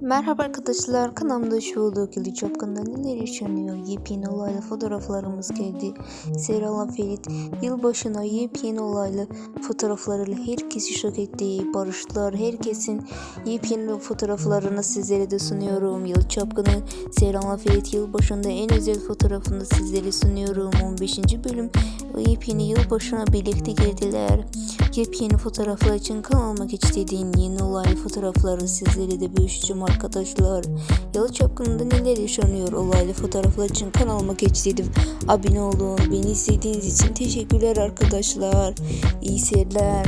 Merhaba arkadaşlar kanalımda şu olduğu gibi çapkında neler yaşanıyor? Yepyeni olaylı fotoğraflarımız geldi. Serala Ferit yılbaşına yepyeni olaylı fotoğraflarıyla herkesi şok etti. Barıştılar herkesin yepyeni fotoğraflarını sizlere de sunuyorum. Yıl çapkını Serala Ferit yılbaşında en özel fotoğrafını sizlere sunuyorum. 15. bölüm yepyeni yılbaşına birlikte geldiler yepyeni fotoğraflar için kanalıma geçtiğin yeni olaylı fotoğrafları sizlere de bölüşeceğim arkadaşlar. Yalı Çapkını'nda neler yaşanıyor olaylı fotoğraflar için kanalıma geçtim. Abone olun. Beni izlediğiniz için teşekkürler arkadaşlar. İyi seyirler.